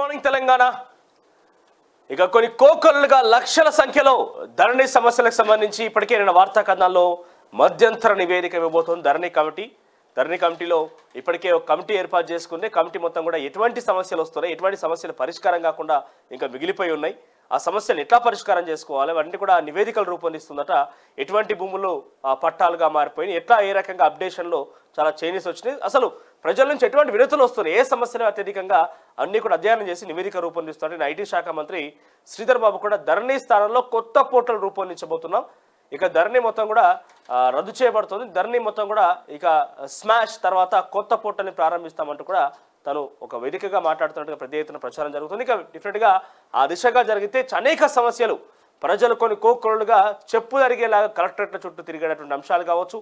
Morning Telangana. ఇక కొన్ని కోకొల్లుగా లక్షల సంఖ్యలో ధరణి సమస్యలకు సంబంధించి ఇప్పటికే నేను వార్తా కథనాల్లో మధ్యంతర నివేదిక ఇవ్వబోతోంది. ధరణి కమిటీ ధరణి కమిటీలో ఇప్పటికే ఒక కమిటీ ఏర్పాటు చేసుకుంది. కమిటీ మొత్తం కూడా ఎటువంటి సమస్యలు వస్తున్నాయి ఎటువంటి సమస్యలు పరిష్కారం కాకుండా ఇంకా మిగిలిపోయి ఉన్నాయి. ఆ సమస్యలు ఎట్లా పరిష్కారం చేసుకోవాలి? అవన్నీ కూడా నివేదికలు రూపొందిస్తుందట. ఎటువంటి భూములు పట్టాలుగా మారిపోయినాయి? ఎట్లా ఏ రకంగా అప్డేషన్లో చాలా చేంజెస్ వచ్చినాయి? అసలు ప్రజల నుంచి ఎటువంటి వినతులు వస్తున్నాయి? ఏ సమస్యలు అత్యధికంగా అన్ని కూడా అధ్యయనం చేసి నివేదిక రూపొందిస్తున్నారు ఐటీ శాఖ మంత్రి శ్రీధర్ బాబు కూడా ధరణి స్థానంలో కొత్త పోర్టల్ రూపొందించబోతున్నాం. ఇక ధరణి మొత్తం కూడా రద్దు చేయబడుతుంది. ధరణి మొత్తం కూడా ఇక స్మాష్ తర్వాత కొత్త పోర్టల్ని ప్రారంభిస్తామంటూ కూడా తను ఒక వేదికగా మాట్లాడుతున్నట్టుగా పెద్ద ఎత్తున ప్రచారం జరుగుతుంది. ఇక డిఫరెంట్గా ఆ దిశగా జరిగితే అనేక సమస్యలు ప్రజలు కొన్ని కోకొరలుగా చెప్పు జరిగేలాగా కలెక్టరేట్ల చుట్టూ తిరిగేటటువంటి అంశాలు కావచ్చు.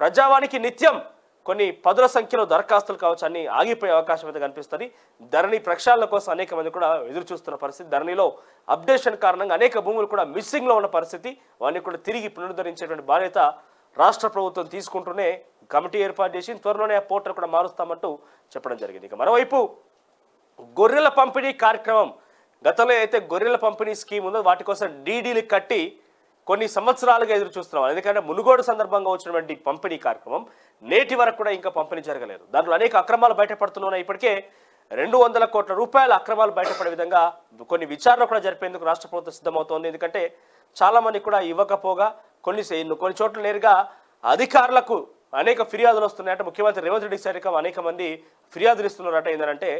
ప్రజావానికి నిత్యం కొన్ని పదుల సంఖ్యలో దరఖాస్తులు కావచ్చు అన్ని ఆగిపోయే అవకాశం అయితే కనిపిస్తుంది. ధరణి ప్రక్షాళన కోసం అనేక మంది కూడా ఎదురు చూస్తున్న పరిస్థితి. ధరణిలో అప్డేషన్ కారణంగా అనేక భూములు కూడా మిస్సింగ్లో ఉన్న పరిస్థితి. వాటిని కూడా తిరిగి పునరుద్ధరించేటువంటి బాధ్యత రాష్ట్ర ప్రభుత్వం తీసుకుంటూనే కమిటీ ఏర్పాటు చేసి త్వరలోనే ఆ పోర్టల్ కూడా మారుస్తామంటూ చెప్పడం జరిగింది. ఇక మరోవైపు గొర్రెల పంపిణీ కార్యక్రమం. గతంలో అయితే గొర్రెల పంపిణీ స్కీమ్ ఉందో వాటి కోసం డీడీలు కట్టి కొన్ని సంవత్సరాలుగా ఎదురు చూస్తున్నాం. ఎందుకంటే మునుగోడు సందర్భంగా వచ్చినటువంటి పంపిణీ కార్యక్రమం నేటి వరకు కూడా ఇంకా పంపిణీ జరగలేదు. దాంట్లో అనేక అక్రమాలు బయటపడుతున్నాయి ఇప్పటికే రెండు వందల కోట్ల రూపాయల అక్రమాలు బయటపడే విధంగా కొన్ని విచారణ కూడా జరిపేందుకు రాష్ట్ర ప్రభుత్వం సిద్ధమవుతోంది. ఎందుకంటే చాలామంది కూడా ఇవ్వకపోగా కొన్ని కొన్ని చోట్ల నేరుగా అధికారులకు అనేక ఫిర్యాదులు వస్తున్నాయంటే. ముఖ్యమంత్రి రేవంత్ రెడ్డి సరికం అనేక మంది ఫిర్యాదులు ఇస్తున్నారట. ఏంటంటే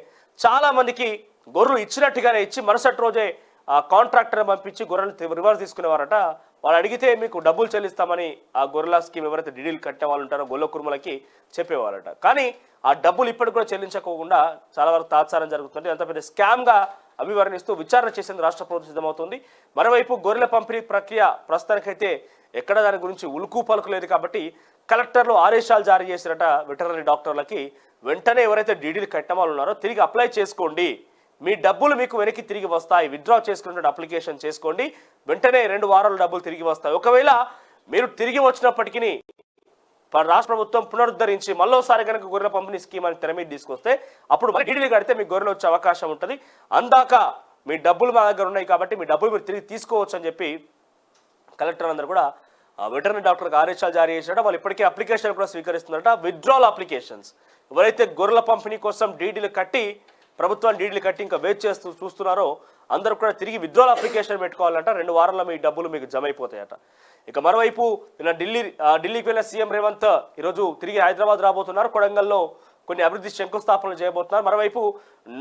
చాలామందికి గొర్రెలు ఇచ్చినట్టుగానే ఇచ్చి మరుసటి రోజే ఆ కాంట్రాక్టర్ పంపించి గొర్రెలు రివర్స్ తీసుకునేవారట. వాళ్ళు అడిగితే మీకు డబ్బులు చెల్లిస్తామని ఆ గొర్రెల స్కీమ్ ఎవరైతే డీడీలు కట్టే వాళ్ళు ఉంటారో గొల్ల కుర్మలకి చెప్పేవాళ్ళట. కానీ ఆ డబ్బులు ఇప్పటికి కూడా చెల్లించకోకుండా చాలా వరకు తాత్సారం జరుగుతుంది. అంత పెద్ద స్కామ్గా అభివర్ణిస్తూ విచారణ చేసేందుకు రాష్ట్ర ప్రభుత్వం సిద్ధమవుతుంది. మరోవైపు గొర్రెల పంపిణీ ప్రక్రియ ప్రస్తుతానికైతే ఎక్కడ దాని గురించి ఉలుకు పలుకు లేదు కాబట్టి కలెక్టర్లు ఆదేశాలు జారీ చేసినట వెటర్నరీ డాక్టర్లకి. వెంటనే ఎవరైతే డీడీలు కట్టిన వాళ్ళు ఉన్నారో తిరిగి అప్లై చేసుకోండి. మీ డబ్బులు మీకు వెనక్కి తిరిగి వస్తాయి. విత్డ్రా చేసుకునే అప్లికేషన్ చేసుకోండి. వెంటనే రెండు వారాల డబ్బులు తిరిగి వస్తాయి. ఒకవేళ మీరు తిరిగి వచ్చినప్పటికీ రాష్ట్ర ప్రభుత్వం పునరుద్ధరించి మళ్ళోసారి కనుక గొర్రెల పంపిణీ స్కీమ్ అని తెర మీద తీసుకొస్తే అప్పుడు డీడీలు కడితే మీకు గొర్రెలు వచ్చే అవకాశం ఉంటుంది. అందాక మీ డబ్బులు మా దగ్గర ఉన్నాయి కాబట్టి మీ డబ్బులు మీరు తిరిగి తీసుకోవచ్చు అని చెప్పి కలెక్టర్ అందరూ కూడా వెటర్నరీ డాక్టర్కి ఆదేశాలు జారీ చేశారట. వాళ్ళు ఇప్పటికే అప్లికేషన్ కూడా స్వీకరిస్తున్నారట. విత్డ్రాల్ అప్లికేషన్స్ ఎవరైతే గొర్రెల పంపిణీ కోసం డీడీలు కట్టి ప్రభుత్వాన్ని డీడీలు కట్టి ఇంకా వెయిట్ చేస్తూ చూస్తున్నారో అందరూ కూడా తిరిగి విత్డ్రాల్ అప్లికేషన్ పెట్టుకోవాలంట. రెండు వారాల్లో మీ డబ్బులు మీకు జమ అయిపోతాయట ఇక మరోవైపు నిన్న ఢిల్లీ ఢిల్లీకి వెళ్ళిన సీఎం రేవంత్ ఈరోజు తిరిగి హైదరాబాద్ రాబోతున్నారు. కొడంగల్లో కొన్ని అభివృద్ధి శంకుస్థాపనలు చేయబోతున్నారు. మరోవైపు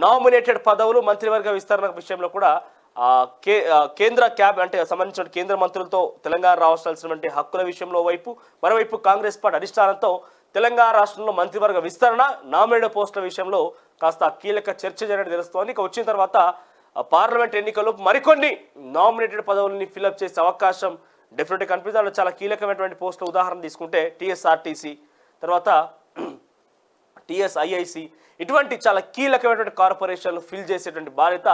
నామినేటెడ్ పదవులు మంత్రివర్గ విస్తరణ విషయంలో కూడా కే కేంద్ర క్యాబ్ అంటే సంబంధించిన కేంద్ర మంత్రులతో తెలంగాణ రావాల్సినటువంటి హక్కుల విషయంలో వైపు మరోవైపు కాంగ్రెస్ పార్టీ అధిష్టానంతో తెలంగాణ రాష్ట్రంలో మంత్రివర్గ విస్తరణ నామినేటెడ్ పోస్టుల విషయంలో కాస్త కీలక చర్చ జరిగినట్టు తెలుస్తోంది. ఇక వచ్చిన తర్వాత పార్లమెంట్ ఎన్నికల్లో మరికొన్ని నామినేటెడ్ పదవులని ఫిల్అప్ చేసే అవకాశం డెఫినెట్గా కనిపిస్తుంది. అందులో చాలా కీలకమైనటువంటి పోస్టుల ఉదాహరణ తీసుకుంటే టీఎస్ఆర్టీసీ తర్వాత టీఎస్ఐఐసి ఇటువంటి చాలా కీలకమైనటువంటి కార్పొరేషన్లు ఫిల్ చేసేటువంటి బాధ్యత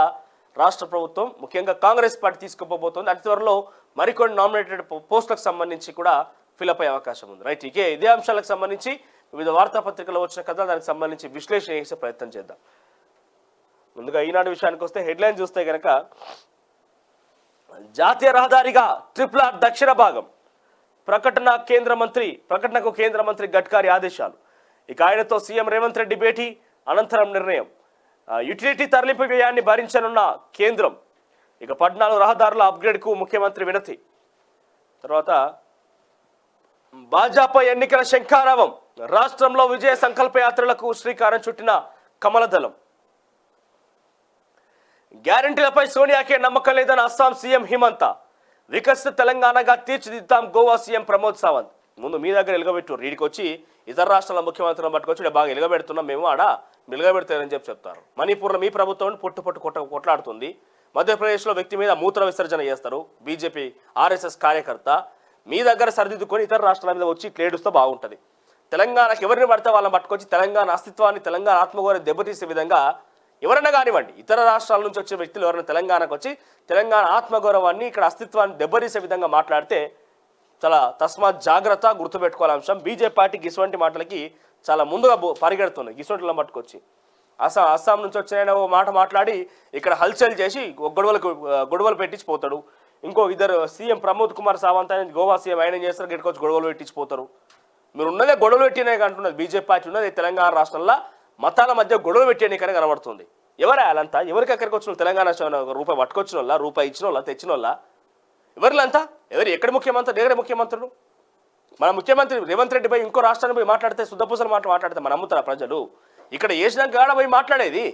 రాష్ట్ర ప్రభుత్వం ముఖ్యంగా కాంగ్రెస్ పార్టీ తీసుకుపోబోతోంది. అతి త్వరలో మరికొన్ని నామినేటెడ్ పోస్టులకు సంబంధించి కూడా ఫిలప్ అయ్యే అవకాశం ఉంది. రైట్? ఇకే ఇదే అంశాలకు సంబంధించి వివిధ వార్తాపత్రికల్లో వచ్చిన కథ దానికి సంబంధించి విశ్లేషణ చేసే ప్రయత్నం చేద్దాం. ముందుగా ఈనాడు విషయానికి వస్తే హెడ్లైన్ చూస్తే కనుక జాతీయ రహదారిగా ట్రిపుల్ ఆర్ దక్షిణ భాగం ప్రకటన కేంద్ర మంత్రి ప్రకటనకు కేంద్ర మంత్రి గడ్కారీ ఆదేశాలు. ఇక ఆయనతో సీఎం రేవంత్ రెడ్డి భేటీ అనంతరం నిర్ణయం. యుటిలిటీ తరలింపు వ్యయాన్ని భరించనున్న కేంద్రం. ఇక పద్నాలుగు రహదారుల అప్గ్రేడ్కు ముఖ్యమంత్రి వినతి. తర్వాత భాజపా ఎన్నికల శంఖారావం. రాష్ట్రంలో విజయ సంకల్ప యాత్రలకు శ్రీకారం చుట్టిన కమలదళం. గ్యారంటీలపై సోనియాకే నమ్మకం లేదని అస్సాం సీఎం హిమంత. వికసిత తెలంగాణగా తీర్చిదిద్దాం గోవా సీఎం ప్రమోద్ సావంత్. ముందు మీ దగ్గర ఎలుగబెట్టు వీడికి వచ్చి ఇతర రాష్ట్రాల ముఖ్యమంత్రులను పట్టుకొచ్చి బాగా ఎలుగబెడుతున్నాం మేము ఆడ ఎలుగబెడతారని చెప్పి చెప్తారు. మణిపూర్లో మీ ప్రభుత్వం పొట్టు పొట్టు కొట్ట కొట్లాడుతుంది. మధ్యప్రదేశ్లో వ్యక్తి మీద మూత్ర విసర్జన చేస్తారు. బీజేపీ ఆర్ఎస్ఎస్ కార్యకర్త మీ దగ్గర సరిదిద్దుకొని ఇతర రాష్ట్రాల మీద వచ్చి ఇట్లేడుస్తే బాగుంటుంది. తెలంగాణకి ఎవరిని పడితే వాళ్ళని పట్టుకొచ్చి తెలంగాణ అస్తిత్వాన్ని తెలంగాణ ఆత్మగౌరవం దెబ్బతీసే విధంగా ఎవరైనా కానివ్వండి ఇతర రాష్ట్రాల నుంచి వచ్చే వ్యక్తులు ఎవరైనా తెలంగాణకు వచ్చి తెలంగాణ ఆత్మగౌరవాన్ని ఇక్కడ అస్తిత్వాన్ని దెబ్బతీసే విధంగా మాట్లాడితే చాలా తస్మాత్ జాగ్రత్త గుర్తుపెట్టుకోవాలి అంశం. బీజేపీ పార్టీకి ఇటువంటి మాటలకి చాలా ముందుగా పరిగెడుతుంది ఇటువంటిలో పట్టుకొచ్చి. అస్సాం అస్సాం నుంచి వచ్చిన ఓ మాట మాట్లాడి ఇక్కడ హల్చల్ చేసి గొడవలకు గొడవలు పెట్టించిపోతాడు ఇంకో ఇద్దరు సీఎం ప్రమోద్ కుమార్ సావంత్ అనేది గోవా సీఎం ఆయన ఏం చేస్తారు ఇక్కడికి వచ్చి గొడవలు పెట్టించిపోతారు. మీరు ఉన్నదే గొడవలు పెట్టినే అంటున్నది బీజేపీ పార్టీ ఉన్నది తెలంగాణ రాష్ట్రంలో మతాల మధ్య గొడవలు పెట్టేనికనే కనబడుతుంది. ఎవరే వాళ్ళంతా ఎవరికి ఎక్కడికి వచ్చిన తెలంగాణ రూపాయి పట్టుకొచ్చిన వాళ్ళ? రూపాయి ఇచ్చిన వాళ్ళ? తెచ్చిన వాళ్ళ? ఎవరిలంతా ఎవరు ఎక్కడ ముఖ్యమంత్రులు ఎక్కడ ముఖ్యమంత్రులు? మన ముఖ్యమంత్రి రేవంత్ రెడ్డి పోయి ఇంకో రాష్ట్రాన్ని పోయి మాట్లాడితే శుద్ధపూసలు మాట మాట్లాడితే మన నమ్ముతారా ప్రజలు? ఇక్కడ వేసినాక కాడ పోయి మాట్లాడేది?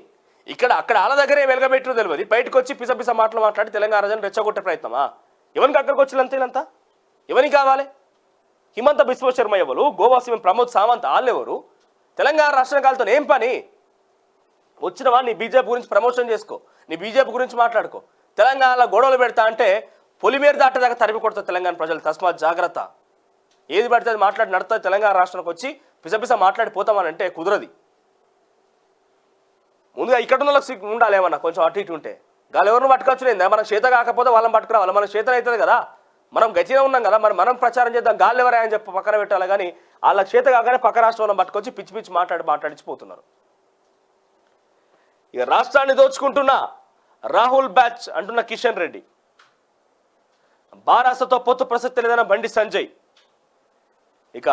ఇక్కడ అక్కడ వాళ్ళ దగ్గరే వెలగబెట్టరు తెలియదు బయటకు వచ్చి పిస పిస మాటలు మాట్లాడి తెలంగాణ ప్రజలను రెచ్చగొట్టే ప్రయత్నమా? ఎవరికి అక్కడికి వచ్చినంత ఇదంతా? ఎవరికి కావాలి? హిమంత బిశ్వ శర్మ ఎవరు? గోవా సీఎం ప్రమోద్ సావంత్ వాళ్ళెవరు తెలంగాణ రాష్ట్రకాలతో ఏం పని? వచ్చినవా నీ బీజేపీ గురించి ప్రమోషన్ చేసుకో. నీ బీజేపీ గురించి మాట్లాడుకో. తెలంగాణలో గొడవలు పెడతా అంటే పొలిమేరు దాటేదాకా తరిమి కొడతా తెలంగాణ ప్రజలు. తస్మాత్ జాగ్రత్త. ఏది పడితే అది మాట్లాడి నడుతుంది తెలంగాణ రాష్ట్రానికి వచ్చి పిసపిస మాట్లాడిపోతామని అంటే కుదరది. ముందుగా ఇక్కడ ఉన్న వాళ్ళకి ఉండాలి ఏమన్నా? కొంచెం అటు ఇటు ఉంటే. గాలి ఎవరిని పట్టుకొచ్చులేందా మనం చేత కాకపోతే వాళ్ళని పట్టుకురావాలి మన చేత అవుతుంది కదా. మనం గచ్చిగా ఉన్నాం కదా మరి మనం ప్రచారం చేద్దాం గాలి ఎవరే అని చెప్పి పక్కన పెట్టాలి కానీ వాళ్ళ చేత కాగానే పక్క రాష్ట్రంలో పట్టుకొచ్చి పిచ్చి పిచ్చి మాట్లాడి మాట్లాడిచిపోతున్నారు ఇక రాష్ట్రాన్ని దోచుకుంటున్న రాహుల్ బ్యాచ్ అంటున్న కిషన్ రెడ్డి. బారాసతో పొత్తు ప్రసక్తి లేదన్న బండి సంజయ్. ఇక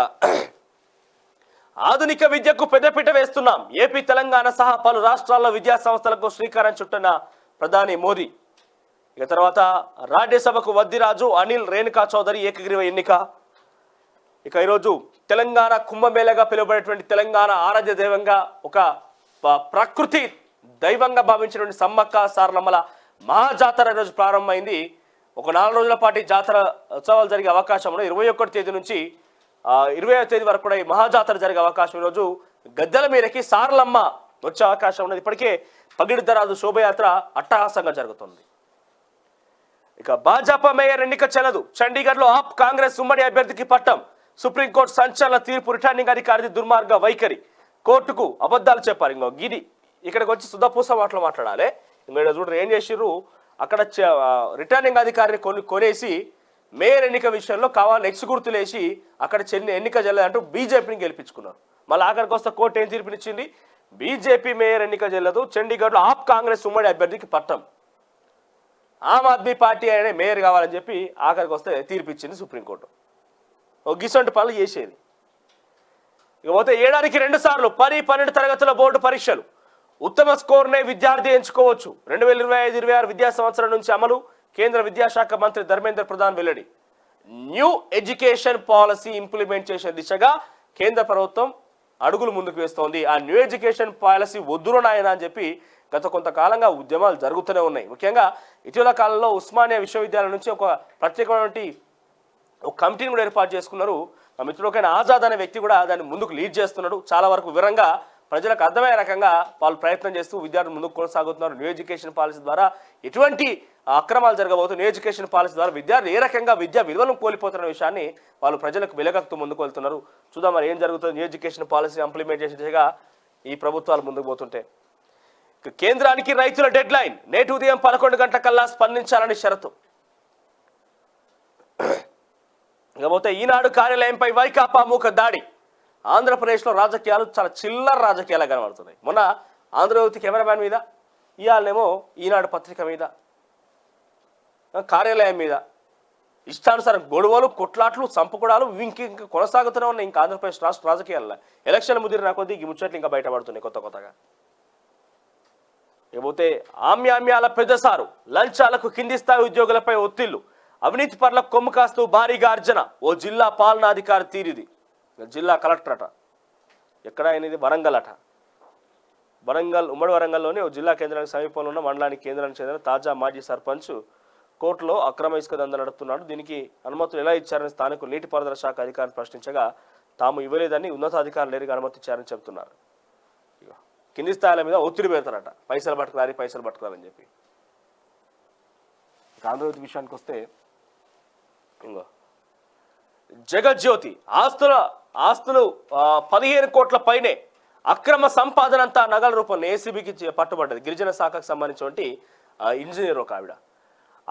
ఆధునిక విద్యకు పెద్దపీట వేస్తున్నాం. ఏపీ తెలంగాణ సహా పలు రాష్ట్రాల్లో విద్యా సంస్థలకు శ్రీకారం చుట్టిన ప్రధాని మోదీ. ఇక తర్వాత రాజ్యసభకు వద్దిరాజు అనిల్ రేణుకా చౌదరి ఏకగ్రీవ ఎన్నిక. ఇక ఈరోజు తెలంగాణ కుంభమేళగా పిలువబడేటువంటి తెలంగాణ ఆరాధ్య దైవంగా ఒక ప- ప్రకృతి దైవంగా భావించినటువంటి సమ్మక్క సారలమ్మల మహాజాతర ఈరోజు ప్రారంభమైంది. ఒక నాలుగు రోజుల పాటు జాతర ఉత్సవాలు జరిగే అవకాశం ఇరవై ఒకటి తేదీ నుంచి ఇరవై తేదీ వరకు కూడా ఈ మహాజాతర జరిగే అవకాశం ఈరోజు. గద్దెల మీదకి సారలమ్మ వచ్చే అవకాశం ఉన్నది. ఇప్పటికే పగిడిద్దరాజు శోభయాత్ర అట్టహాసంగా జరుగుతుంది. ఇక భాజపా మేయర్ ఎన్నిక చెల్లదు. చండీగఢ్లో ఆప్ కాంగ్రెస్ ఉమ్మడి అభ్యర్థికి పట్టం. సుప్రీంకోర్టు సంచలన తీర్పు రిటర్నింగ్ అధికారి దుర్మార్గ వైఖరి. కోర్టుకు అబద్ధాలు చెప్పారు. ఇంకో గిది ఇక్కడికి వచ్చి సుధపూస మాటలు మాట్లాడాలి. ఇంకా చూడరు ఏం చేసిర్రు? అక్కడ రిటర్నింగ్ అధికారిని కొని కొనేసి మేయర్ ఎన్నిక విషయంలో కావాలని ఎక్స్ గుర్తులేసి అక్కడ చెల్లి ఎన్నిక చెల్లదంటూ బీజేపీని గెలిపించుకున్నారు. మళ్ళీ ఆఖరికి వస్తే కోర్టు ఏం తీర్పునిచ్చింది? బీజేపీ మేయర్ ఎన్నిక చెల్లదు చండీగఢ్లో ఆప్ కాంగ్రెస్ ఉమ్మడి అభ్యర్థికి పట్టం. ఆమ్ ఆద్మీ పార్టీ ఆయనే మేయర్ కావాలని చెప్పి ఆఖరికి వస్తే తీర్పిచ్చింది సుప్రీంకోర్టు. ఓ గిసంటి పనులు చేసేది. ఇకపోతే ఏడాదికి రెండు సార్లు పది పన్నెండు తరగతుల బోర్డు పరీక్షలు. ఉత్తమ స్కోర్నే విద్యార్థి ఎంచుకోవచ్చు. రెండు వేల ఇరవై ఐదు ఇరవై ఆరు విద్యా సంవత్సరం నుంచి అమలు. కేంద్ర విద్యాశాఖ మంత్రి ధర్మేంద్ర ప్రధాన్ వెల్లడి. న్యూ ఎడ్యుకేషన్ పాలసీ ఇంప్లిమెంట్ చేసే దిశగా కేంద్ర ప్రభుత్వం అడుగులు ముందుకు వేస్తోంది. ఆ న్యూ ఎడ్యుకేషన్ పాలసీ వద్దురు నాయన అని చెప్పి గత కొంతకాలంగా ఉద్యమాలు జరుగుతూనే ఉన్నాయి. ముఖ్యంగా ఇటీవల కాలంలో ఉస్మానియా విశ్వవిద్యాలయం నుంచి ఒక ప్రత్యేకమైనటువంటి ఒక కమిటీని కూడా ఏర్పాటు చేసుకున్నారు. మా మిత్రులకైన ఆజాద్ అనే వ్యక్తి కూడా దాన్ని ముందుకు లీడ్ చేస్తున్నాడు. చాలా వరకు వివరంగా ప్రజలకు అర్థమయ్యే రకంగా వాళ్ళు ప్రయత్నం చేస్తూ విద్యార్థులు ముందుకు కొనసాగుతున్నారు. న్యూ ఎడ్యుకేషన్ పాలసీ ద్వారా ఎటువంటి అక్రమాలు జరగబోతున్న న్యూ ఎడ్యుకేషన్ పాలసీ ద్వారా విద్యార్థులు ఏ రకంగా విద్యా విలువలను కోల్పోతున్న విషయాన్ని వాళ్ళు ప్రజలకు వెలగక్తూ ముందుకు వెళ్తున్నారు. చూద్దాం మరి ఏం జరుగుతుంది న్యూ ఎడ్యుకేషన్ పాలసీ ఇంప్లిమెంట్ చేసే దిశగా ఈ ప్రభుత్వాలు ముందుకు పోతుంటే. కేంద్రానికి రైతుల డెడ్ లైన్ నేటి ఉదయం పదకొండు గంటల కల్లా స్పందించాలని షరతు. ఇకపోతే ఈనాడు కార్యాలయంపై వైకాపా మూక దాడి. ఆంధ్రప్రదేశ్లో రాజకీయాలు చాలా చిల్లర రాజకీయాలు కనబడుతున్నాయి. మొన్న ఆంధ్రజ్యోతి కెమెరామ్యాన్ మీద ఇవాళనేమో ఈనాడు పత్రిక మీద కార్యాలయం మీద ఇష్టానుసారం గొడవలు కొట్లాట్లు చంపుకోడాలు ఇంక ఇంకా కొనసాగుతూనే ఉన్నాయి ఇంకా ఆంధ్రప్రదేశ్ రాష్ట్ర రాజకీయాల్లో. ఎలక్షన్ ముదిరిన కొద్దీ ఈ ముచ్చట్లు ఇంకా బయటపడుతున్నాయి కొత్త కొత్తగా. ఇకపోతే ఆమ్యామ్యాల పెద్దసారు లంచాలకు కింది స్థాయి ఉద్యోగులపై ఒత్తిళ్ళు. అవినీతి పట్ల కొమ్ము కాస్తూ భారీగా అర్జన ఓ జిల్లా పాలనాధికారి తీరిది. జిల్లా కలెక్టర్ అట. ఎక్కడ అయినది వరంగల్ అట. వరంగల్ ఉమ్మడి వరంగల్లోని ఓ జిల్లా కేంద్రానికి సమీపంలో ఉన్న మండలానికి కేంద్రానికి చెందిన తాజా మాజీ సర్పంచ్ కోర్టులో అక్రమ ఇసుక దంద నడుపుతున్నాడు. దీనికి అనుమతులు ఎలా ఇచ్చారని స్థానికులు నీటిపారుదల శాఖ అధికారిని ప్రశ్నించగా తాము ఇవ్వలేదని ఉన్నతాధికారులు లేరుగా అనుమతి ఇచ్చారని చెబుతున్నారు. కింది స్థాయిల మీద ఒత్తిడి పెడతారట. పైసలు పట్టుకురాలి పైసలు పట్టుకురాలని చెప్పి. ఆంధ్రజ్యోతి విషయానికి వస్తే ఇంకో జగజ్యోతి ఆస్తుల ఆస్తులు పదిహేను కోట్ల పైనే అక్రమ సంపాదన అంతా నగల రూపంలో ఏసీబీకి పట్టుబడ్డది. గిరిజన శాఖకు సంబంధించినటువంటి ఇంజనీర్ ఒక ఆవిడ.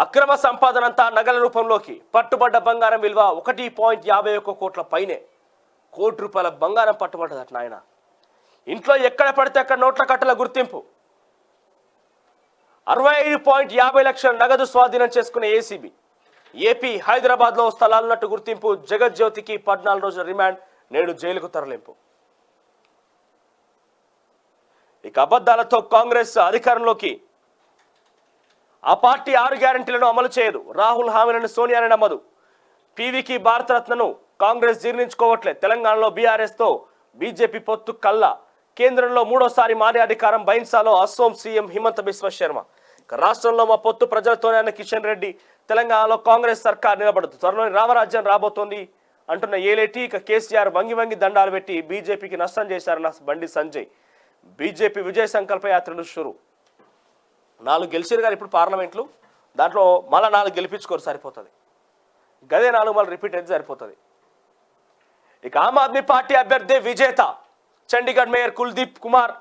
అక్రమ సంపాదన అంతా నగల రూపంలోకి పట్టుబడ్డ బంగారం విలువ ఒకటి పాయింట్ యాభై ఒక్క కోట్ల పైనే కోటి రూపాయల బంగారం పట్టుబడ్డది అట్లా నాయన. ఇంట్లో ఎక్కడ పడితే అక్కడ నోట్ల కట్టల గుర్తింపు. అరవై ఐదు పాయింట్ యాభై లక్షల నగదు స్వాధీనం చేసుకునే ఏసీబీ. ఏపీ హైదరాబాద్లో స్థలాలున్నట్టు గుర్తింపు జగజ్యోతికి పద్నాలుగు రోజుల రిమాండ్ నేడు జైలుకు తరలింపు. ఇక అబద్ధాలతో కాంగ్రెస్ అధికారంలోకి. ఆ పార్టీ ఆరు గ్యారంటీలను అమలు చేయదు. రాహుల్ హామీలను సోనియాని నమ్మదు. పీవీకి భారతరత్నను కాంగ్రెస్ జీర్ణించుకోవట్లే తెలంగాణలో బీఆర్ఎస్తో బీజేపీ పొత్తు కల్లా కేంద్రంలో మూడోసారి మారే అధికారం బైన్సాలో అస్సోం సీఎం హిమంత బిశ్వ శర్మ. రాష్ట్రంలో మా పొత్తు ప్రజలతోనే అన్న కిషన్ రెడ్డి తెలంగాణలో కాంగ్రెస్ సర్కార్ నిలబడదు త్వరలోని రామరాజ్యం రాబోతోంది అంటున్న ఏలేటి ఇక కేసీఆర్ వంగి వంగి దండాలు పెట్టి బీజేపీకి నష్టం చేశారన్న బండి సంజయ్. బీజేపీ విజయ సంకల్ప యాత్రలు షురు. నాలుగు గెలిచారు కానీ ఇప్పుడు పార్లమెంట్లు. దాంట్లో మళ్ళీ నాలుగు గెలిపించుకోరు సరిపోతుంది. గదే నాలుగు మళ్ళీ రిపీట్ అయితే సరిపోతుంది. ఇక ఆమ్ ఆద్మీ పార్టీ అభ్యర్థి విజేత Chandigarh mayor Kuldeep Kumar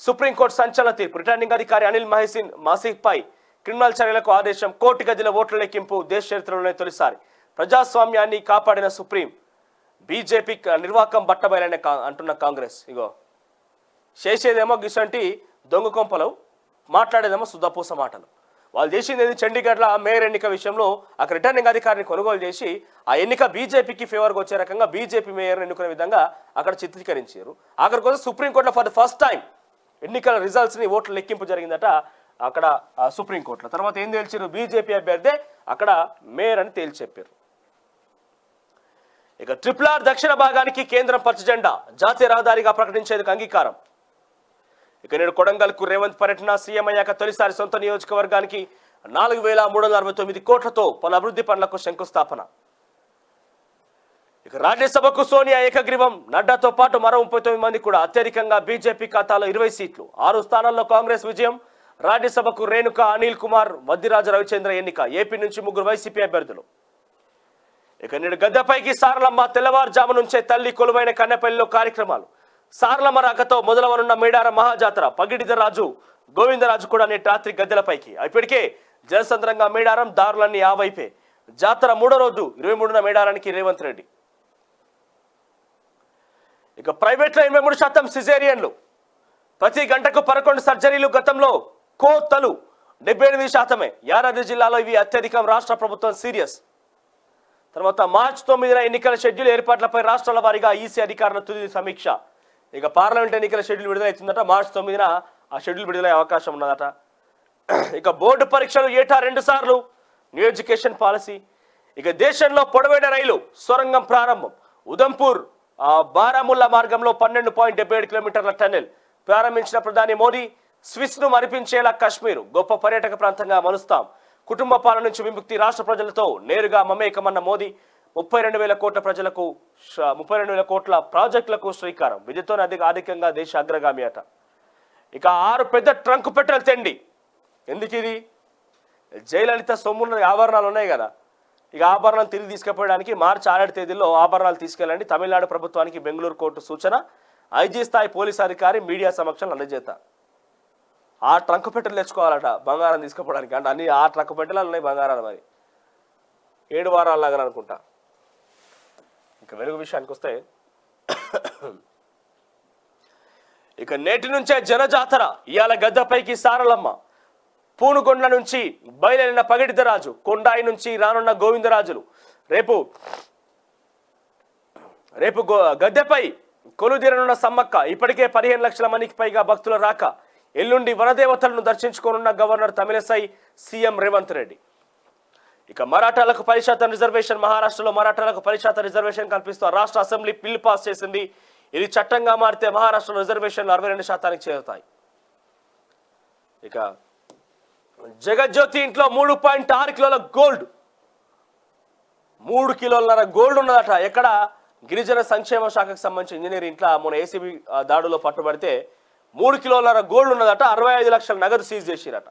supreme court సంచలన తీర్పు. రిటర్నింగ్ అధికారి అనిల్ మహసిన్ మాసిక్ పై క్రిమినల్ చర్యలకు ఆదేశం కోటి గదిల ఓట్ల లెక్కింపు దేశ చరిత్రలోనే తొలిసారి. ప్రజాస్వామ్యాన్ని కాపాడిన సుప్రీం బీజేపీ నిర్వాకం బట్టబయలనే కా- అంటున్న కాంగ్రెస్. ఇగో చేసేదేమో గిసంటి దొంగ కొంపలు మాట్లాడేదేమో సుద్దపూస మాటలు. వాళ్ళు చేసింది ఏది చండీగఢ్లో మేయర్ ఎన్నిక విషయంలో అక్కడ రిటర్నింగ్ అధికారిని కొనుగోలు చేసి ఆ ఎన్నిక బీజేపీకి ఫేవర్గా వచ్చే రకంగా బీజేపీ మేయర్ ఎన్నుకునే విధంగా అక్కడ చిత్రీకరించారు. అక్కడికి వస్తే సుప్రీంకోర్టులో ఫర్ ద ఫస్ట్ టైం ఎన్నికల రిజల్ట్స్ని ఓట్ల లెక్కింపు జరిగిందట అక్కడ సుప్రీంకోర్టులో తర్వాత ఏం తేల్చారు బీజేపీ అభ్యర్థి అక్కడ మేయర్ అని తేల్చి చెప్పారు ఇక ట్రిపుల్ ఆర్ దక్షిణ భాగానికి కేంద్రం పచ్చజెండా జాతీయ రహదారిగా ప్రకటించేందుకు అంగీకారం. ఇక నేడు కొడంగల్కు రేవంత్ పర్యటన సీఎం అయ్యాక తొలిసారి సొంత నియోజకవర్గానికి నాలుగు వేల మూడు వందల అరవై తొమ్మిది కోట్లతో పలు అభివృద్ధి పనులకు శంకుస్థాపన. ఇక రాజ్యసభకు సోనియా ఏకగ్రీవం. నడ్డాతో పాటు మరో ముప్పై తొమ్మిది మంది కూడా అత్యధికంగా బీజేపీ ఖాతాలో ఇరవై సీట్లు. ఆరు స్థానాల్లో కాంగ్రెస్ విజయం. రాజ్యసభకు రేణుక అనిల్ కుమార్ వద్దిరాజు రవిచంద్ర ఎన్నిక ఏపీ నుంచి ముగ్గురు వైసీపీ అభ్యర్థులు. ఇక నేడు గద్దెపైకి సారలమ్మ తెల్లవారుజాము నుంచే తల్లి కొలువైన కన్నెపల్లిలో కార్యక్రమాలు. సారలమ్మ రాకతో మొదలవనున్న మేడార మహాజాతర పగిడిదరాజు గోవిందరాజు కూడా నేటి రాత్రి గద్దెలపైకి. ఇప్పటికే జనసంద్రంగా మేడారం దారులన్నీ ఆ వైపే. జాతర మూడో రోజు ఇరవై మూడున మేడారానికి రేవంత్ రెడ్డి. ఇక ప్రైవేట్లో ఎనభై మూడు శాతం సిజేరియన్లు. ప్రతి గంటకు పదకొండు సర్జరీలు గతంలో కోతలు. డెబ్బై ఎనిమిది శాతమే. యారాది జిల్లాలో ఇవి అత్యధికం రాష్ట్ర ప్రభుత్వం సీరియస్. తర్వాత మార్చి తొమ్మిదిన ఎన్నికల షెడ్యూల్ ఏర్పాట్లపై రాష్ట్రాల వారీగా ఈసీ అధికారుల తుది సమీక్ష. ఇక పార్లమెంట్ ఎన్నికల షెడ్యూల్ విడుదలవుతుందట మార్చి తొమ్మిదిన ఆ షెడ్యూల్ విడుదలయ్యే అవకాశం ఉన్నదట. ఇక బోర్డు పరీక్షలు ఏటా రెండు సార్లు. New education policy. ఇక దేశంలో పొడవైన రైలు సొరంగం ప్రారంభం. ఉదంపూర్ బారాముల్లా మార్గంలో పన్నెండు పాయింట్ డెబ్బై ఏడు కిలోమీటర్ల టన్నెల్ ప్రారంభించిన ప్రధాని మోదీ స్విస్ను మరిపించేలా కశ్మీర్ గొప్ప పర్యాటక ప్రాంతంగా మలుస్తాం కుటుంబ పాలన నుంచి విముక్తి రాష్ట్ర ప్రజలతో నేరుగా మమేకమన్న మోదీ ముప్పై రెండు వేల కోట్ల ప్రజలకు ముప్పై రెండు వేల కోట్ల ప్రాజెక్టులకు శ్రీకారం. విద్యుత్తో అధిక అధికంగా దేశ అగ్రగామి అట ఇక ఆరు పెద్ద ట్రంక్ పెట్రోల్ తెండి. ఎందుకు ఇది? జయలలిత సొమ్మున్న ఆభరణాలు ఉన్నాయి కదా. ఇక ఆభరణాలు తిరిగి తీసుకుపోవడానికి మార్చి ఆరేడు తేదీలో ఆభరణాలు తీసుకెళ్ళండి. తమిళనాడు ప్రభుత్వానికి బెంగళూరు కోర్టు సూచన. ఐజీ స్థాయి పోలీస్ అధికారి మీడియా సమక్షంలో అందజేత ఆ ట్రంక్ పెట్టెలు తెచ్చుకోవాలట బంగారం తీసుకుపోవడానికి. అంటే అన్ని ఆ ట్రంక్ పెట్టెలు ఉన్నాయి బంగారాలు మరి. ఏడు వారాలు లాగా అనుకుంటా. ఇక వెలుగు విషయానికి వస్తే ఇక నేటి నుంచే జనజాతర. ఇవాళ గద్దపైకి సారలమ్మ. పూనుగొండ నుంచి బయలుదేరిన పగిడితరాజు కొండాయి నుంచి రానున్న గోవిందరాజులు. రేపు రేపు గో- గద్దెపై కొలుదీరనున్న సమ్మక్క. ఇప్పటికే పదిహేను లక్షల మందికి పైగా భక్తుల రాక. ఎల్లుండి వనదేవతలను దర్శించుకోనున్న గవర్నర్ తమిళసై సీఎం రేవంత్ రెడ్డి. ఇక మరాఠాలకు పది రిజర్వేషన్ మహారాష్ట్రలో మరాఠాలకు పది రిజర్వేషన్ కల్పిస్తూ రాష్ట్ర అసెంబ్లీ బిల్ పాస్ చేసింది. ఇది చట్టంగా మారితే మహారాష్ట్రలో రిజర్వేషన్లు అరవై రెండు శాతానికి చేరుతాయి. ఇక జగజ్యోతి ఇంట్లో మూడు పాయింట్ ఆరు కిలోల గోల్డ్. మూడు కిలోలన్నర గోల్డ్ ఉన్నదట. ఎక్కడ? గిరిజన సంక్షేమ శాఖకు సంబంధించిన ఇంజనీర్ ఇంట్లో మొన్న ఏసీబీ దాడులో పట్టుబడితే మూడు కిలోల గోల్డ్ ఉన్నదట అరవై ఐదు లక్షల నగదు సీజ్ చేసిరట.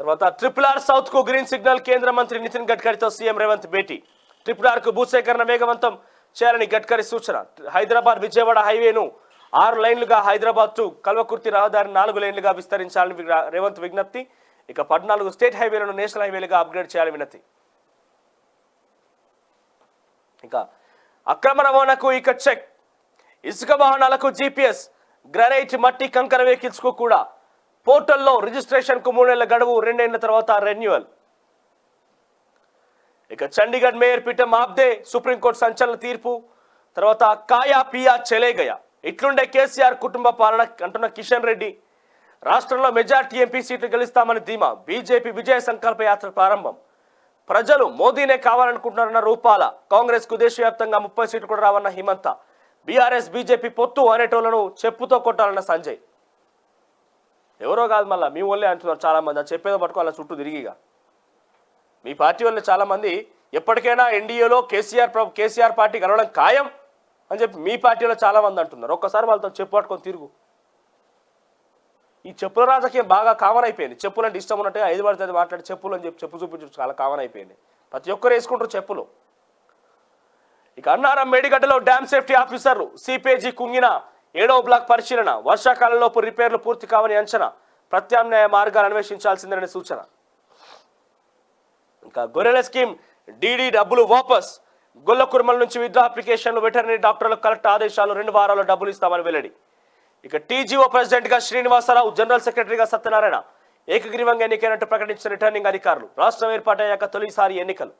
తర్వాత ట్రిపుల్ ఆర్ సౌత్కు గ్రీన్ సిగ్నల్ కేంద్ర మంత్రి నితిన్ గడ్కరీతో సీఎం రేవంత్ భేటీ. ట్రిపుల్ ఆర్కు భూసేకరణ వేగవంతం చేయాలని గడ్కరీ సూచన. హైదరాబాద్ విజయవాడ హైవేను ఆరు లైన్లుగా హైదరాబాద్ టు కల్వకుర్తి రహదారి నాలుగు లైన్లుగా విస్తరించాలని రేవంత్ విజ్ఞప్తి. ఇక పద్నాలుగు స్టేట్ హైవేలను నేషనల్ హైవేలుగా అప్గ్రేడ్ చేయాలని వినతి. ఇంకా అక్రమ రవాణాకు ఇక చెక్. ఇసుక వాహనాలకు జీపీఎస్. గ్రానైట్ మట్టి కంకర వెహికల్స్కు కూడా పోర్టల్లో రిజిస్ట్రేషన్కు మూడేళ్ళ గడువు రెండేళ్ళ తర్వాత రెన్యువల్. ఇక చండీగఢ్ మేయర్ పీఠం ఆబ్దే సుప్రీంకోర్టు సంచలన తీర్పు తర్వాత కాయా పియా చెలేగయా. ఇట్లుండే కేసీఆర్ కుటుంబ పాలన అంటున్న కిషన్ రెడ్డి రాష్ట్రంలో మెజార్టీ ఎంపీ సీట్లు గెలుస్తామని ధీమా. బీజేపీ విజయ సంకల్ప యాత్ర ప్రారంభం. ప్రజలు మోదీనే కావాలనుకుంటున్నారన్న రూపాల. కాంగ్రెస్కు దేశవ్యాప్తంగా ముప్పై సీట్లు కూడా రావన్న హిమంత. బీఆర్ఎస్ బీజేపీ పొత్తు అనేటోళ్ళను చెప్పుతో కొట్టాలన్న సంజయ్. ఎవరో కాదు మళ్ళీ మీ వాళ్ళే అంటున్నారు చాలామంది. అది చెప్పేదో పట్టుకోవాలి చుట్టూ తిరిగిగా మీ పార్టీ వాళ్ళు చాలామంది ఎప్పటికైనా ఎన్డీఏలో కేసీఆర్ ప్రభు కేసీఆర్ పార్టీ కలవడం ఖాయం అని చెప్పి మీ పార్టీలో చాలామంది అంటున్నారు. ఒక్కసారి వాళ్ళతో చెప్పు పట్టుకొని తిరుగు. ఈ చెప్పుల రాజకీయం బాగా కామన్ అయిపోయింది. చెప్పులు అంటే ఇష్టం ఉన్నట్టే ఐదు పడితే మాట్లాడి చెప్పులు అని చెప్పి చెప్పు చూపించు చాలా కామన్ అయిపోయింది. ప్రతి ఒక్కరు వేసుకుంటారు చెప్పులు. ఇక అన్నారం మేడిగడ్డలో డ్యామ్ సేఫ్టీ ఆఫీసర్లు సిపేజీ కుంగిన ఏడవ బ్లాక్ పరిశీలన. వర్షాకాలంలోపు రిపేర్లు పూర్తి కావని అంచనా. ప్రత్యామ్నాయ మార్గాలు అన్వేషించాల్సిందని సూచన. ఇంకా గొర్రెల స్కీమ్ డీడీ డబ్బులు వాపస్. గొల్ల కుర్మల నుంచి విద్యా అప్లికేషన్లు వెటర్నరీ డాక్టర్లకు కలెక్టర్ ఆదేశాలు రెండు వారాల్లో డబ్బులు ఇస్తామని వెల్లడి. ఇక టీజీఓ ప్రెసిడెంట్గా శ్రీనివాసరావు జనరల్ సెక్రటరీగా సత్యనారాయణ. ఏకగ్రీవంగా ఎన్నికైనట్టు ప్రకటించిన రిటర్నింగ్ అధికారులు. రాష్ట్రం ఏర్పాటయ్యాక తొలిసారి ఎన్నికలు.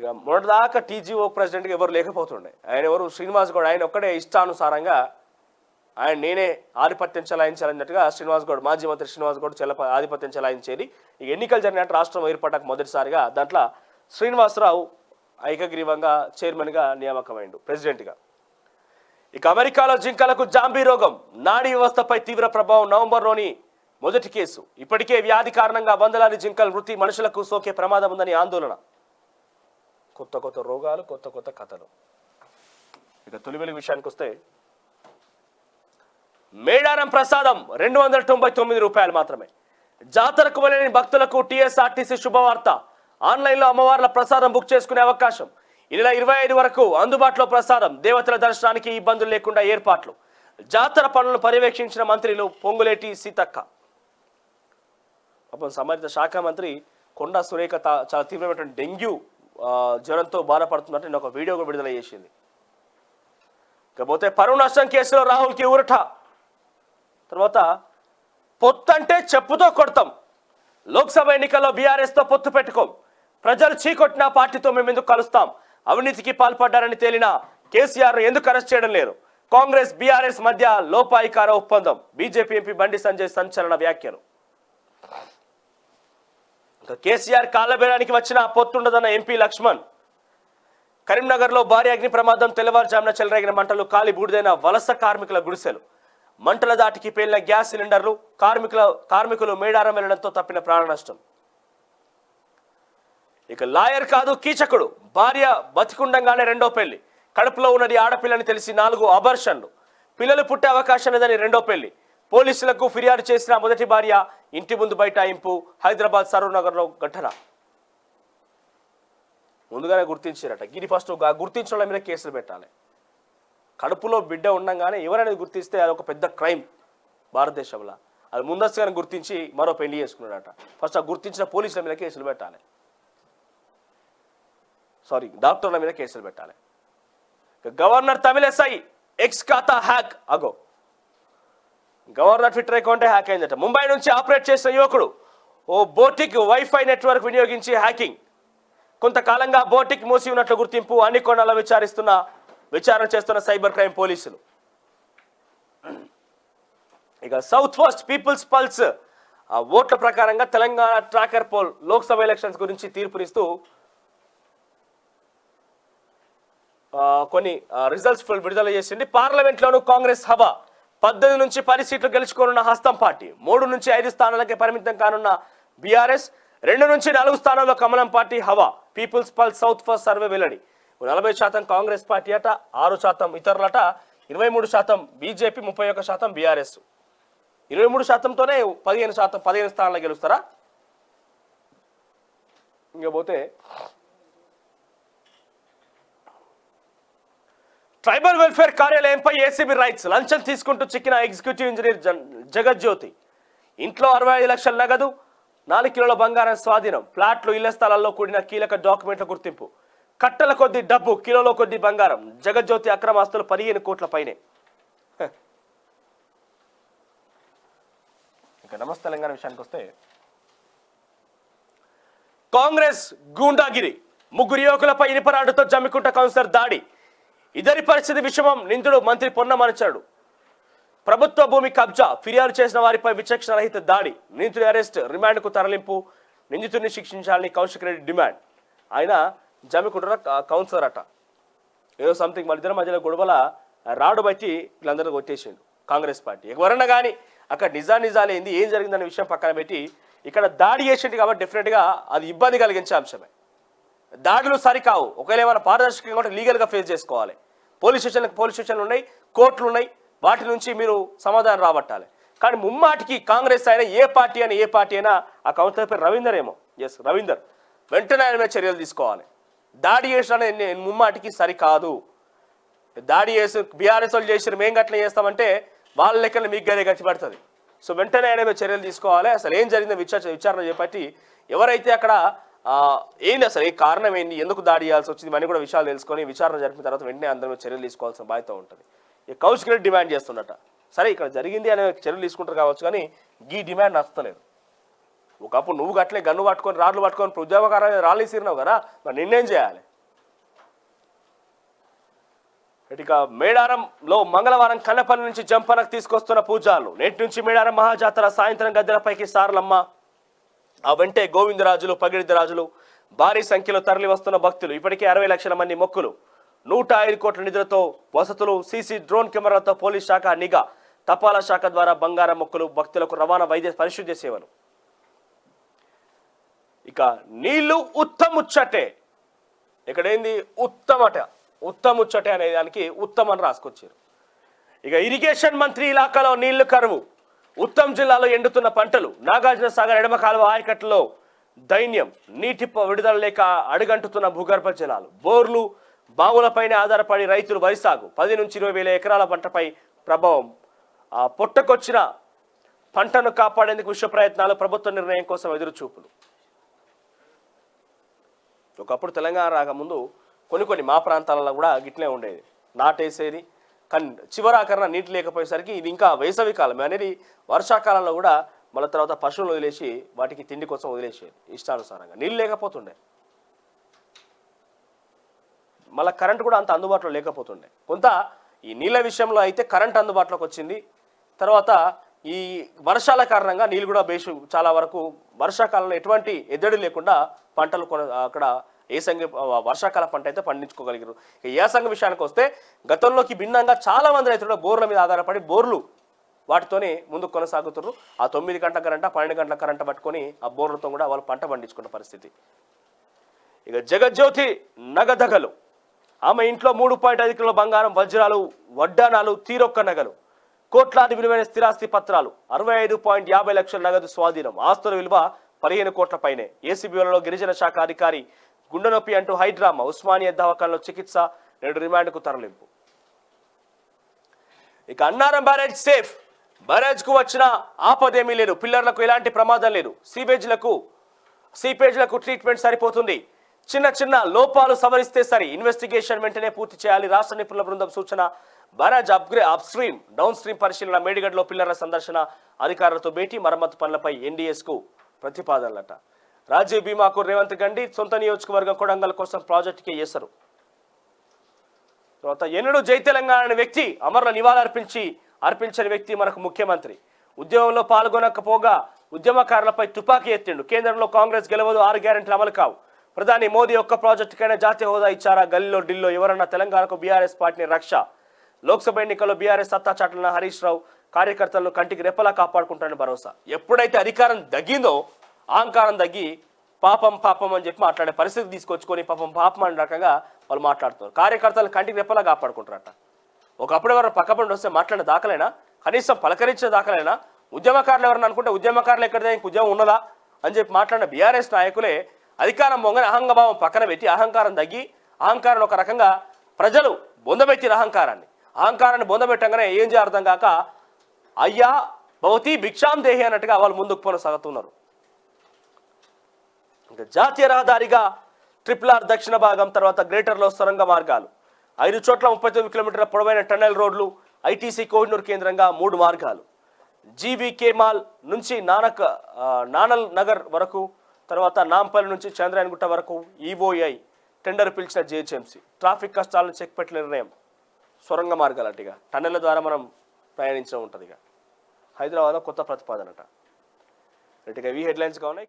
ఇక మొదటిదాకా టీజీఓ ప్రెసిడెంట్గా ఎవరు లేకపోతుండే. ఆయన ఎవరు శ్రీనివాస్ గౌడ్ ఆయన ఒక్కడే ఇష్టానుసారంగా ఆయన నేనే ఆధిపత్యం చెలాయించాలన్నట్టుగా శ్రీనివాస్ గౌడ్ మాజీ మంత్రి శ్రీనివాస్ గౌడ్ చెల ఆధిపత్యం చెలాయించేది. ఈ ఎన్నికలు జరిగినట్టు రాష్ట్రం ఏర్పడక మొదటిసారిగా దాంట్లో శ్రీనివాసరావు ఐకగ్రీవంగా చైర్మన్గా నియామకమైండు ప్రెసిడెంట్గా. ఇక అమెరికాలో జింకలకు జాంబీ రోగం నాడీ వ్యవస్థపై తీవ్ర ప్రభావం నవంబర్లోని మొదటి కేసు. ఇప్పటికే వ్యాధి కారణంగా వందలాది జింకల మృతి మనుషులకు సోకే ప్రమాదం ఉందని ఆందోళన. కొత్త కొత్త రోగాలు కొత్త కొత్త కథలు. ఇక తొలి వెలుగు విషయానికి వస్తే మేడారం ప్రసాదం రెండు వందల తొంభై తొమ్మిది రూపాయలు మాత్రమే. జాతరకు వెళ్ళని భక్తులకు టీఎస్ఆర్టీసీ శుభవార్త. ఆన్లైన్లో అమ్మవార్ల ప్రసాదం బుక్ చేసుకునే అవకాశం. ఈ నెల ఇరవై ఐదు వరకు అందుబాటులో ప్రసాదం. దేవతల దర్శనానికి ఇబ్బందులు లేకుండా ఏర్పాట్లు. జాతర పనులను పర్యవేక్షించిన మంత్రులు పొంగులేటి సీతక్క. పాపం సంబంధిత శాఖ మంత్రి కొండా సురేఖ చాలా తీవ్రమైనటువంటి డెంగ్యూ జ్వరంతో బాధపడుతున్నట్టు నేను ఒక వీడియో కూడా విడుదల చేసింది. ఇకపోతే పరువు నష్టం కేసులో రాహుల్కి ఊరట. తర్వాత పొత్తు అంటే చెప్పుతో కొడతాం. లోక్సభ ఎన్నికల్లో బీఆర్ఎస్తో పొత్తు పెట్టుకోం. ప్రజలు చీకొట్టిన పార్టీతో మేము ఎందుకు కలుస్తాం? అవినీతికి పాల్పడ్డారని తేలిన కేసీఆర్ ఎందుకు అరెస్ట్ చేయడం లేదు? కాంగ్రెస్ బీఆర్ఎస్ మధ్య లోపాయికార ఒప్పందం. బీజేపీ ఎంపీ బండి సంజయ్ సంచలన వ్యాఖ్యలు. కేసీఆర్ కాళ్ళబేరానికి వచ్చిన పొత్తుండదన్న ఎంపీ లక్ష్మణ్. కరీంనగర్లో భారీ అగ్ని ప్రమాదం తెల్లవారుజామున చెలరేగిన మంటలు కాలి బూడిదైన వలస కార్మికుల గుడిసెలు. మంటల దాటికి పేలిన గ్యాస్ సిలిండర్లు కార్మికుల కార్మికులు మేడారం వెళ్ళడంతో తప్పిన ప్రాణ నష్టం. ఇక లాయర్ కాదు కీచకుడు. భార్య బతికుండంగానే రెండో పెళ్ళి. కడుపులో ఉన్నది ఆడపిల్లని తెలిసి నాలుగు అబర్షన్లు. పిల్లలు పుట్టే అవకాశం లేదని రెండో పెళ్ళి. పోలీసులకు ఫిర్యాదు చేసిన మొదటి భార్య ఇంటి ముందు బైఠాయింపు హైదరాబాద్ సరూనగర్లో ఘటన. ముందుగానే గుర్తించారట. గిరి ఫస్ట్ గుర్తించడం గుర్తించిన వాళ్ళ మీద కేసులు పెట్టాలి. కడుపులో బిడ్డ ఉండగానే ఎవరనేది గుర్తిస్తే అది ఒక పెద్ద క్రైమ్ భారతదేశంలో. అది ముందస్తుగానే గుర్తించి మరో పెళ్ళి చేసుకున్నాడట. ఫస్ట్ ఆ గుర్తించిన పోలీసుల మీద కేసులు పెట్టాలి. సారీ డాక్టర్ల మీద కేసులు పెట్టాలి. గవర్నర్ తమిళసై ఎక్స్ ఖాతా హ్యాక్ అగో. గవర్నర్ ట్విట్టర్ అకౌంటే హ్యాక్ అయిందట. ముంబై నుంచి ఆపరేట్ చేసిన యువకుడు ఓ బోటిక్ వైఫై నెట్వర్క్ వినియోగించి హ్యాకింగ్ కొంతకాలంగా బోటిక్ మూసి ఉన్నట్లు గుర్తింపు అన్ని కోణాల్లో విచారిస్తున్న విచారణ చేస్తున్న సైబర్ క్రైమ్ పోలీసులు. ఇక సౌత్ ఫస్ట్ పీపుల్స్ పల్స్ ఆ ఓట్ల ప్రకారంగా Telangana tracker poll Lok Sabha elections గురించి తీర్పునిస్తూ కొన్ని రిజల్ట్స్ విడుదల చేసింది. పార్లమెంట్లోనూ కాంగ్రెస్ హవా. పద్దెనిమిది నుంచి పది సీట్లు గెలుచుకోనున్న హస్తం పార్టీ మూడు నుంచి ఐదు స్థానాలకే పరిమితం కానున్న బీఆర్ఎస్ రెండు నుంచి నాలుగు స్థానాల్లో కమలం పార్టీ హవా పీపుల్స్ పల్ సౌత్ ఫస్ట్ సర్వే వెల్లడి. నలభై శాతం కాంగ్రెస్ పార్టీ అట ఆరు శాతం ఇతరులట ఇరవై మూడు శాతం బీజేపీ ముప్పై ఒక్క శాతం బీఆర్ఎస్. ఇరవై మూడు శాతంతోనే పదిహేను శాతం పదిహేను స్థానాలు గెలుస్తారా? ఇంకపోతే ట్రైబల్ వెల్ఫేర్ కార్యాలయంపై ఏసీబీ రైట్స్ లంచం తీసుకుంటూ చిక్కిన ఎగ్జిక్యూటివ్ ఇంజనీర్ జన్- జగజ్యోతి. ఇంట్లో అరవై ఐదు లక్షల నగదు నాలుగు కిలోల బంగారం స్వాధీనం ప్లాట్లు ఇళ్ళ స్థలాల్లో కూడిన కీలక డాక్యుమెంట్ల గుర్తింపు. కట్టల కొద్ది డబ్బు కిలోల కొద్ది బంగారం. జగజ్యోతి అక్రమాస్తులు పదిహేను కోట్ల పైనే. ఇక నమస్తే తెలంగాణ విషయానికి వస్తే కాంగ్రెస్ గూండాగిరి ముగ్గురు యువకులపై ఇనుపరాడుతో జమ్మికుంట కౌన్సిలర్ దాడి. ఇద్దరి పరిస్థితి విషమం నిందుడు మంత్రి పొన్నమనచాడు. ప్రభుత్వ భూమి కబ్జా ఫిర్యాదు చేసిన వారిపై విచక్షణ రహిత దాడి నిందితుడి అరెస్ట్ రిమాండ్కు తరలింపు నిందితుడిని శిక్షించాలని కౌశిక్ రెడ్డి డిమాండ్. ఆయన జమికుంటున్న కౌన్సిలర్ అట. ఏదో సంథింగ్ వాళ్ళిద్దరి మధ్యలో గొడవల రాడు బట్టి వీళ్ళందరూ కొట్టేసిండు కాంగ్రెస్ పార్టీ. ఎవరన్నా కానీ అక్కడ నిజా నిజాలు ఏంది ఏం జరిగిందనే విషయం పక్కన పెట్టి ఇక్కడ దాడి చేసిండు కాబట్టి డెఫినెట్గా అది ఇబ్బంది కలిగించే అంశమే. దాడులు సరికావు. ఒకవేళ ఏమైనా పారదర్శకంగా ఉంటే లీగల్గా ఫేస్ చేసుకోవాలి. పోలీస్ స్టేషన్లకు పోలీస్ స్టేషన్లు ఉన్నాయి కోర్టులు ఉన్నాయి. వాటి నుంచి మీరు సమాధానం రాబట్టాలి. కానీ ముమ్మాటికి కాంగ్రెస్ అయినా ఏ పార్టీ అయినా ఏ పార్టీ అయినా ఆ కౌన్సిలర్ పేరు రవీందర్ ఏమో. ఎస్ రవీందర్. వెంటనే ఆయన మీద చర్యలు తీసుకోవాలి. దాడి చేసిన ముమ్మాటికి సరికాదు. దాడి చేసి బీఆర్ఎస్ వాళ్ళు చేసిన మేము గట్ల చేస్తామంటే వాళ్ళ లెక్కన మీకు గదే గట్టి పడుతుంది. సో వెంటనే ఆయన మీద చర్యలు తీసుకోవాలి. అసలు ఏం జరిగిందో విచారణ విచారణ చేపట్టి ఎవరైతే అక్కడ ఏంది అసలు? ఏ కారణం ఏంది? ఎందుకు దాడి చేయాల్సి వచ్చింది? ఇవన్నీ కూడా విషయాలు తెలుసుకొని విచారణ జరిపిన తర్వాత వెంటనే అందరూ చర్యలు తీసుకోవాల్సిన బాధ్యత ఉంటుంది. ఈ కౌశిక్ రెడ్డి డిమాండ్ చేస్తున్నట సరే ఇక్కడ జరిగింది అనే చర్యలు తీసుకుంటారు కావచ్చు కానీ ఈ డిమాండ్ నచ్చలేదు ఒకప్పుడు నువ్వు గట్లే గన్ను పట్టుకొని రాళ్ళు పట్టుకొని ఇప్పుడు ఉద్యోగకారం రాళ్ళు ఇసిరినావు కదా? మరి నిన్నేం చేయాలి? ఇక మేడారంలో మంగళవారం కన్నపల్లి నుంచి జంపనకు తీసుకొస్తున్న పూజాలు నేటి నుంచి మేడారం మహాజాతర సాయంత్రం గద్దెలపైకి సార్లమ్మ ఆ వెంటే గోవిందరాజులు పగిడిదరాజులు భారీ సంఖ్యలో తరలి వస్తున్న భక్తులు. ఇప్పటికే అరవై లక్షల మంది మొక్కులు. నూట ఐదు కోట్ల నిధులతో వసతులు సీసీ డ్రోన్ కెమెరాలతో పోలీస్ శాఖ నిఘా తపాలా శాఖ ద్వారా బంగారం మొక్కులు భక్తులకు రవాణా వైద్య పరిశుద్ధ సేవలు. ఇక నీళ్ళు ఉత్తముచ్చటే ఇక్కడ ఏంది ఉత్తమట. ఉత్తముచ్చటే అనే దానికి ఉత్తమని అని రాసుకొచ్చారు. ఇక ఇరిగేషన్ మంత్రి ఇలాకాలో నీళ్ళు కరువు. ఉత్తమ్ జిల్లాలో ఎండుతున్న పంటలు నాగార్జున సాగర్ ఎడమ కాలువ ఆయకట్టులో దైన్యం నీటి విడుదల లేక అడుగంటుతున్న భూగర్భ జలాలు. బోర్లు బావులపైనే ఆధారపడి రైతులు వరి సాగు. పది నుంచి ఇరవై వేల ఎకరాల పంటపై ప్రభావం. ఆ పొట్టకొచ్చిన పంటను కాపాడేందుకు విశ్వ ప్రయత్నాలు ప్రభుత్వ నిర్ణయం కోసం ఎదురుచూపులు. ఒకప్పుడు తెలంగాణ రాకముందు కొన్ని కొన్ని మా ప్రాంతాలలో కూడా గిట్లే ఉండేది. నాటేసేది కన్ చివరాకరణ నీటి లేకపోయేసరికి ఇది ఇంకా వేసవి కాలమే అనేది వర్షాకాలంలో కూడా మళ్ళీ తర్వాత పశువులు వదిలేసి వాటికి తిండి కోసం వదిలేసేది ఇష్టానుసారంగా నీళ్ళు లేకపోతుండే. మళ్ళీ కరెంట్ కూడా అంత అందుబాటులో లేకపోతుండే. కొంత ఈ నీళ్ళ విషయంలో అయితే కరెంట్ అందుబాటులోకి వచ్చింది. తర్వాత ఈ వర్షాల కారణంగా నీళ్ళు కూడా బేసు చాలా వరకు వర్షాకాలంలో ఎటువంటి ఎద్దడి లేకుండా పంటలు కొన అక్కడ ఏసంగి వర్షాకాల పంట అయితే పండించుకోగలిగారు ఏసంగి విషయానికి వస్తే గతంలోకి భిన్నంగా చాలా మంది రైతులు బోర్ల మీద ఆధారపడి బోర్లు వాటితోనే ముందుకు కొనసాగుతున్నారు ఆ తొమ్మిది గంటల కరెంట పన్నెండు గంటల కరెంట పట్టుకొని ఆ బోర్లతో కూడా వాళ్ళు పంట పండించుకున్న పరిస్థితి. ఇక జగజ్యోతి నగదగలు. ఆమె ఇంట్లో మూడు పాయింట్ ఐదు కిలోల బంగారం వజ్రాలు వడ్డానాలు తీరొక్క నగలు కోట్లాది విలువైన స్థిరాస్తి పత్రాలు అరవై ఐదు పాయింట్ యాభై లక్షల నగదు స్వాధీనం. ఆస్తుల విలువ పదిహేను కోట్ల పైనే. ఏసీబీలలో గిరిజన శాఖ అధికారి గుండె నొప్పి అంటూ హైడ్రామా ఉస్మానియా దవాఖానలో చికిత్స నేడు రిమాండ్కు తరలింపు. ఇక అన్నారం బ్యారేజ్ సేఫ్. బ్యారేజ్కు వచ్చిన ఆపదేమీ లేదు. పిల్లర్లకు ఎలాంటి ప్రమాదం లేదు. సీవేజ్లకు సీపేజ్లకు ట్రీట్మెంట్ సరిపోతుంది. చిన్న చిన్న లోపాలు సవరిస్తే సరి. ఇన్వెస్టిగేషన్ వెంటనే పూర్తి చేయాలి. రాష్ట్ర నిపుణుల బృందం సూచన బ్యారేజ్ అప్గ్రే అప్ స్ట్రీమ్ డౌన్ స్ట్రీమ్ పరిశీలన మేడిగడ్లో పిల్లర్ల సందర్శన అధికారులతో భేటీ మరమ్మతు పనులపై ఎన్డీఎస్కు ప్రతిపాదనలట. రాజీవ్ బీమాకు రేవంత్ గండి సొంత నియోజకవర్గం కొడంగల్ కోసం ప్రాజెక్టుకి చేశారు తర్వాత ఎన్నడూ జై తెలంగాణ అనే వ్యక్తి అమరుల నివాళులర్పించి అర్పించని వ్యక్తి మనకు ముఖ్యమంత్రి. ఉద్యమంలో పాల్గొనకపోగా ఉద్యమకారులపై తుపాకీ ఎత్తిండు. కేంద్రంలో కాంగ్రెస్ గెలవదు ఆరు గ్యారెంటీలు అమలు కావు. ప్రధాని మోదీ ఒక్క ప్రాజెక్టుకైనా జాతీయ హోదా ఇచ్చారా? గల్లీలో ఢిల్లో ఎవరన్నా తెలంగాణకు బీఆర్ఎస్ పార్టీని రక్ష? లోక్సభ ఎన్నికల్లో బీఆర్ఎస్ సత్తా చాటున్న హరీష్ రావు కార్యకర్తలను కంటికి రెప్పలా కాపాడుకుంటారని భరోసా. ఎప్పుడైతే అధికారం తగ్గిందో అహంకారం తగ్గి పాపం పాపం అని చెప్పి మాట్లాడే పరిస్థితి తీసుకొచ్చుకొని పాపం పాపం అనే రకంగా వాళ్ళు మాట్లాడుతారు కార్యకర్తలు కంటికి రెప్పలా కాపాడుకుంటారట ఒకప్పుడు ఎవరు పక్కపండి వస్తే మాట్లాడే దాఖలైనా? కనీసం పలకరించే దాఖలైనా? ఉద్యమకారులు ఎవరైనా అనుకుంటే ఉద్యమకారులు ఎక్కడిదే ఇంక ఉద్యమం ఉన్నదా? అని చెప్పి మాట్లాడిన బీఆర్ఎస్ నాయకులే అధికారం మొంగని అహంగభావం పక్కన పెట్టి అహంకారం తగ్గి అహంకారం ఒక రకంగా ప్రజలు బొందబెట్టిన అహంకారాన్ని. అహంకారాన్ని బొందబెట్టంగానే ఏం చేయ అర్థం కాక అయ్యా భవతి భిక్షాం దేహి అన్నట్టుగా వాళ్ళు ముందుకు కొనసాగుతున్నారు ఇంకా జాతీయ రహదారిగా ట్రిపుల్ ఆర్ దక్షిణ భాగం తర్వాత గ్రేటర్లో సొరంగ మార్గాలు. ఐదు చోట్ల ముప్పై తొమ్మిది కిలోమీటర్ల పొడవైన టన్నెల్ రోడ్లు ఐటీసీ కోహినూర్ కేంద్రంగా మూడు మార్గాలు. జీవీకే మాల్ నుంచి నానక్ నానల్ నగర్ వరకు తర్వాత నాంపల్లి నుంచి చంద్రాయనగుట్ట వరకు ఈఓఐ టెండర్ పిలిచిన జిహెచ్ఎంసీ. ట్రాఫిక్ కష్టాలను చెక్ పెట్టిన నిర్ణయం సొరంగ మార్గాలు అంటే ఇక టన్నెల ద్వారా మనం ప్రయాణించడం ఉంటుంది ఇక హైదరాబాద్లో కొత్త ప్రతిపాదనట. ఇటుగా ఇవి హెడ్లైన్స్గా ఉన్నాయి.